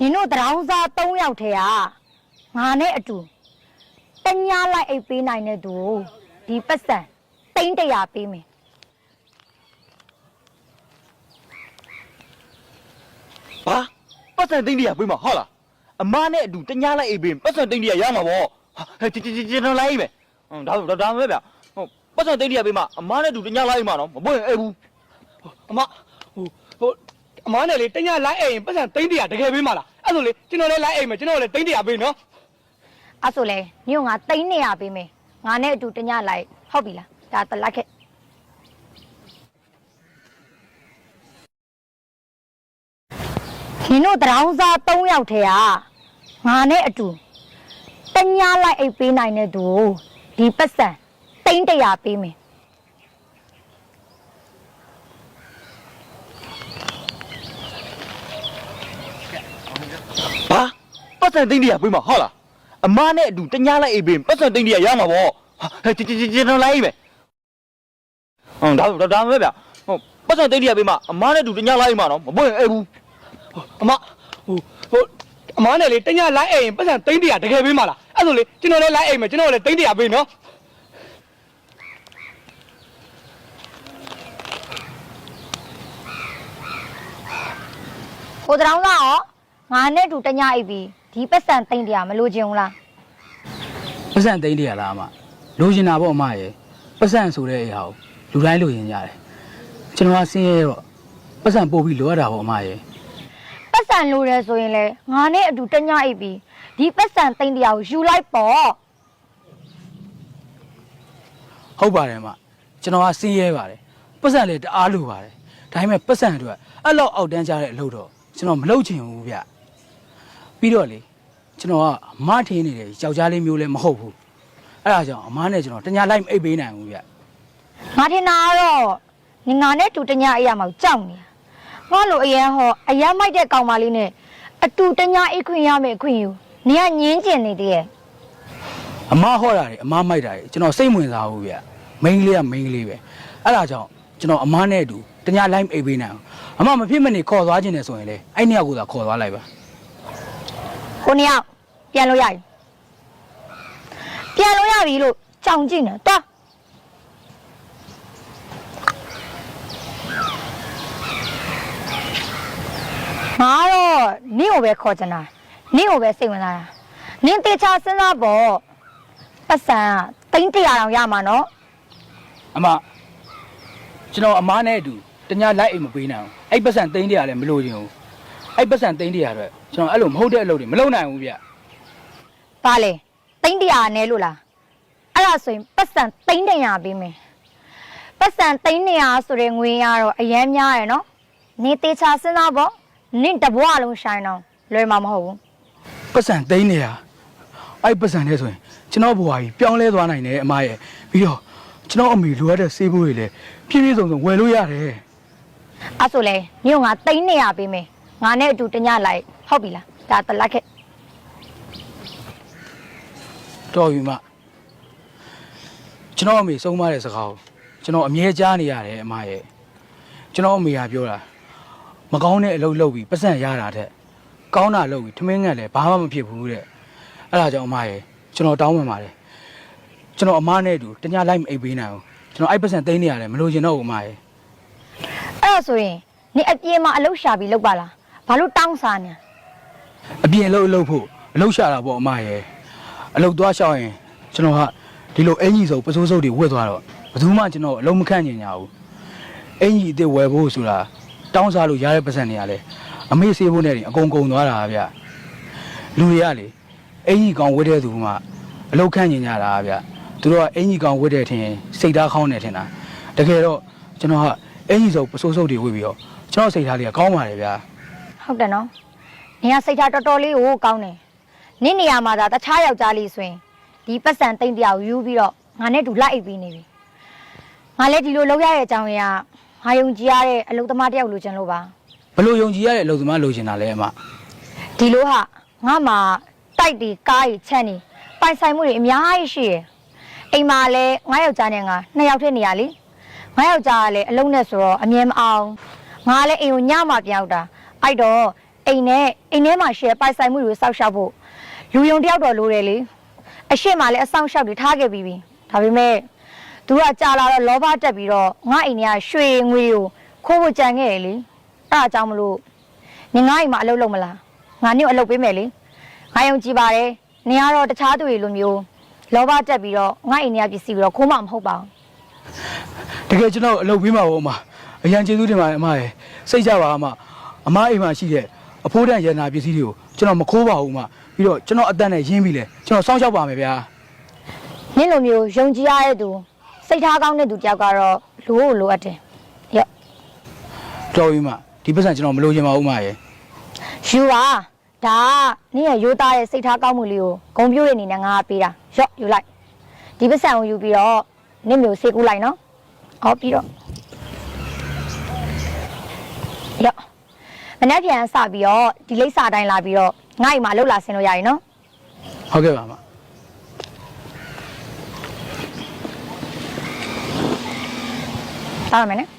နင်တို့တရောင်းစား၃ယောက်ထဲကငါနဲ့အတူတညာလိုက်အိတ်ပေးနိုင်တဲ့သူကိုဒီပတ်စံတိန်းတရာပေးမယ်ဘာပတ်စံသိန်းတရာပေးမှာဟုတ်လားအမနဲ့အတူတညာလိုက်အိပ်ပေးပတ်စံသိန်းတရာရမှာပေါ့ဟာဟဲ့ကျွန်ကျွန်တော်လိုက်မယ်ဟွန်းဒါဒါဒါမဲ့ဗျဟုတ်ပတ်စံသိန်းတရာပေးမှာအမနဲ့အတူတညာလိုက်မှာနော်မပွင့်အိပ်ဘူးအမဟိုဟို အမားနဲ့လေတညလိုက်အိမ်ပတ်စံသိန်းတရာတကယ်ပေးမလားအဲ့ဆိုလေကျွန်တော်လည်းလိုက်အိမ်မယ်ကျွန်တော်လည်းသိန်းတရာပေးနော်အဲ့ဆိုလဲညို့ငါတိန်းနေရပေးမယ်ငါနဲ့အတူတညလိုက်ဟုတ်ပြီလားဒါတလက်ခဲ့နင်တို့တရောင်းစား၃ယောက်ထဲကငါနဲ့အတူတညလိုက်အိတ်ပေးနိုင်တဲ့သူကိုဒီပတ်စံတိန်းတရာပေးမယ် ဘာပတ် စံသိန်းတရာပေးမှာဟုတ်လားအမနဲ့အတူတညာလိုက်အိပ်ပေးပတ်စံသိန်းတရာရမှာပေါ့ဟာဟဲ့ကျွန်ကျွန်ကျွန်တော်လိုက်မယ်ဟွန်းဒါဒါဒါမဲ့ဗျဟုတ်ပတ်စံသိန်းတရာပေးမှာအမနဲ့အတူတညာလိုက်မှာနော်မပွင့်အိပ်ဘူးအမဟိုဟိုအမားနဲ့လေတညလိုက်အိမ်ပတ်စံသိန်းတရာတကယ်ပေးမလားအဲ့ဆိုလေကျွန်တော်လည်းလိုက်အိမ်မယ်ကျွန်တော်လည်းသိန်းတရာပေးနော်ဟိုတရောင်းစားရောငါနဲ့အတူတညအိတ်ပြီး ဒီပတ်စံတိန်းတရာမလို့ချင်ဘူးလားပတ်စံသိန်းတရလားအမလိုချင်တာပေါ့အမရဲ့ပတ်စံဆိုတဲ့အရာကိုလူတိုင်းလိုချင်ကြတယ်ကျွန်တော်ကဆင်းရဲတော့ပတ်စံပို့ပြီးလိုရတာပေါ့အမရဲ့ပတ်စံလို့ရဲဆိုရင်လေငါနဲ့အတူတညအိတ်ပြီးဒီပတ်စံတိန်းတရာကိုယူလိုက်ပေါ့ဟုတ်ပါတယ်အမကျွန်တော်ကဆင်းရဲပါတယ်ပတ်စံလည်းတအားလိုပါတယ်ဒါပေမဲ့ပတ်စံအတွက်အဲ့လောက်အောက်တန်းကြတဲ့အလုပ်တော့ကျွန်တော်မလုပ်ချင်ဘူးဗျ ပြီးတော့လေကျွန်တော်ကအမထင်းနေတဲ့ယောက်ျားလေးမျိုးလည်းမဟုတ်ဘူးအဲ့ဒါကြောင့်အမနဲ့ကျွန်တော်တညာလိုက်မအိပ်ပေးနိုင်ဘူးဗျငါထင်တာကတော့ငငါနဲ့အတူတညအိတ်ရမှာကိုကြောက်နေတာငါလိုအရန်ဟောအရန်မိုက်တဲ့ကောင်မလေးနဲ့အတူတညအိတ်ခွင့်ရမယ်အခွင့်ယူနင်ကညင်းကျင်နေသေးရဲ့အမဟောတာတွေအမမိုက်တာတွေကျွန်တော်စိတ်ဝင်စားဘူးဗျမိန်းကလေးကမိန်းကလေးပဲအဲ့ဒါကြောင့်ကျွန်တော်အမနဲ့အတူတညာလိုက်မအိပ်ပေးနိုင်ဘူးအမမဖြစ်မနေခေါ်သွားခြင်းနဲ့ဆိုရင်လေအဲ့နှစ်ယောက်ကသာခေါ်သွားလိုက်ပါ ကိုနှစ်ယောက်ပြန်လို့ရပြီပြန်လို့ရပြီလို့ကြောင်ကြည့်နေတော့ငါတော့နင့်ကိုပဲခေါ်ချင်တာနင့်ကိုပဲစိတ်ဝင်စားတာနင့်တေချာစဉ်းစားပေါ့ပတ်စံကတိန်းတရာတောင်ရမှာနော်အမကျွန်တော်အမားနဲ့အတူတ냐လိုက်အိမ်မပေးနိုင်ဘူးအဲ့ပတ်စံသိန်းတရာလည်းမလို့ချင်ဘူး အဲ့ပတ်စံသိန်းတရာအတွက်ကျွန်တော်အဲ့လိုမဟုတ်တဲ့အလုပ်တွေမလုပ်နိုင်ဘူးဗျပါလေတိန်းတရာနဲ့လို့လားအဲ့ဒါဆိုရင်ပတ်စံတိန်းတရာပေးမယ်ပတ်စံတိန်းတရာဆိုတဲ့ငွေရတော့အရန်များရယ်နော်နေတေချာစဉ်းစားပေါ့နင့်တဘွားလုံးရှိုင်းတော့လွယ်မှာမဟုတ်ဘူးပတ်စံသိန်းတရာအဲ့ပတ်စံနဲ့ဆိုရင်ကျွန်တော်ဘဝကြီးပြောင်းလဲသွားနိုင်တယ်အမရဲ့ပြီးတော့ကျွန်တော်အမေလိုအပ်တဲ့စေးဖို့တွေလည်းပြည့်ပြည့်စုံစုံဝယ်လို့ရတယ်အဲ့ဆိုလေညို့ငါတိန်းနေရပေးမယ် ငါနဲ့အတူတညလိုက်ဟုတ်ပြီလားဒါတလက်ခဲ့တော်ပြီမကျွန်တော်အမေစုံမတဲ့စကားကိုကျွန်တော်အမြဲကြားနေရတယ်အမရဲ့ကျွန်တော်အမေကပြောတာမကောင်းတဲ့အလုပ်လုပ်ပြီးပတ်စံရတာတဲ့ကောင်းတာလုပ်ပြီးထမင်းငတ်လည်းဘာမှမဖြစ်ဘူးတဲ့အဲ့ဒါကြောင့်အမရဲ့ကျွန်တော်တောင်းပန်ပါတယ်ကျွန်တော်အမနဲ့အတူတ냐လိုက်မအိပ်ပေးနိုင်ဘူးကျွန်တော်အဲ့ပတ်စံသိမ်းနေရတယ်မလို့ချင်တော့ဘူးအမရဲ့အဲ့ဒါဆိုရင်နေအပြေမှာအလုရှာပြီးလောက်ပါလား ဘာလို့တောင်းစားနေအပြင်အလုပ်အလုပ်ဖို့အလုပ်ရှာတာပေါ့အမရဲ့အလုပ်သွားရှောက်ရင်ကျွန်တော်ကဒီလိုအင်ကြီးစုပ်ပစိုးစုပ်တွေဝတ်သွားတော့ဘယ်သူမှကျွန်တော်အလုံးမခန့်ညင်ညာဘူးအင်ကြီးအစ်စ်ဝယ်ဖို့ဆိုတာတောင်းစားလို့ရတဲ့ပတ်စံတွေရလဲအမေဆေးဖို့နဲ့တင်အကုန်ကုန်သွားတာဗျလူတွေကလေအင်ကြီးကောင်ဝတ်တဲ့သူမှအလုပ်ခန့်ညင်ညာတာဗျသူတို့ကအင်ကြီးကောင်ဝတ်တဲ့ထင်စိတ်သားခေါင်းနေထင်တာတကယ်တော့ကျွန်တော်ကအင်ကြီးစုပ်ပစိုးစုပ်တွေဝတ်ပြီးတော့ကျွန်တော်စိတ်ထားလေးကကောင်းပါတယ်ဗျာ ဟုတ်တယ်နော်နေကစိတ်ထားတော်တော်လေးကိုကောင်းတယ်နင့်နေရာမှာသာတခြားယောက်ျားလေးဆိုရင်ဒီပတ်စံတိန်းတရာကိုယူပြီးတော့ငါနဲ့တူလိုက်အိပ်ပြီးနေပြီငါလည်းဒီလိုလုပ်ရတဲ့အကြောင်းရင်းကငါယုံကြည်ရတဲ့အလုပ်သမားတစ်ယောက်လိုချင်လို့ပါဘလို့ယုံကြည်ရတဲ့အလုပ်သမားလိုချင်တာလဲအမဒီလိုဟာငါမှာတိုက်ဒီကားကြီးချက်နေပိုင်ဆိုင်မှုတွေအများကြီးရှိရယ်အိမ်မှာလည်းငါယောက်ျားနဲ့ငါနှစ်ယောက်တည်းနေရလေငါယောက်ျားကလည်းအလုံးနဲ့ဆိုတော့အမြဲမအောင်ငါလည်းအိမ်ကိုညမှပြောက်တာ အဲ့တော့အိမ်နဲ့အိမ်ထဲမှာရှယ်ပိုင်ဆိုင်မှုတွေစောက်ရှောက်ဖို့လူယုံတယောက်တော်လိုတယ်လေအရှိမလည်းအဆောင်ရှောက်တွေထားခဲ့ပြီးပြီဒါပေမဲ့သူကကြာလာတော့လောဘတက်ပြီးတော့ငါအိမ်ထဲကရွှေငွေတွေကိုခိုးဖို့ကြံခဲ့တယ်လေအဲ့ဒါကြောင့်မလို့နင်ငါအိမ်မှာအလုပ်လုပ်မလားငါညို့အလုပ်ပေးမယ်လေငါယုံကြည်ပါတယ်နင်ကတော့တခြားသူတွေလိုမျိုးလောဘတက်ပြီးတော့ငါအိမ်ထဲကပစ္စည်းပြီးတော့ခိုးမှမဟုတ်ပါဘူးတကယ်ကျွန်တော်အလုပ်ပေးမှာပေါ့အမအရန်ကျေးဇူးတင်ပါတယ်အမရယ်စိတ်ကြပါအမ အမအိမ်မှာရှိတဲ့အဖိုးတန်ရတနာပစ္စည်းတွေကိုကျွန်တော်မခိုးပါဘူးအမပြီးတော့ကျွန်တော်အသက်နဲ့ရင်းပြီးလဲကျွန်တော်စောင့်ရှောက်ပါမယ်ဗျာနင့်လိုမျိုးယုံကြည်ရတဲ့သူစိတ်ထားကောင်းတဲ့သူတယောက်ကတော့လိုကိုလိုအပ်တယ်။ရော့တော်ပြီအမဒီပတ်စံကျွန်တော်မလိုချင်ပါဘူးအမရယ်ယူပါဒါကနင့်ရဲ့ရိုးသားတဲ့စိတ်ထားကောင်းမှုလေးကိုဂုံပြိုးတဲ့အနေနဲ့ငါကပေးတာ။ရော့ယူလိုက်။ဒီပတ်စံကိုယူပြီးတော့နင့်မျိုးစေကူးလိုက်နော်။ဟောပြီးတော့ရော့ မနေ့ပြန်စပြီးတော့ဒီလိပ်စာတိုင်းလာပြီးတော့ငါ့အိမ်မှာလှုပ်လာဆင်းလို့ရရင်နော်ဟုတ်ကဲ့ပါအမ။တောင်းရမယ်နော်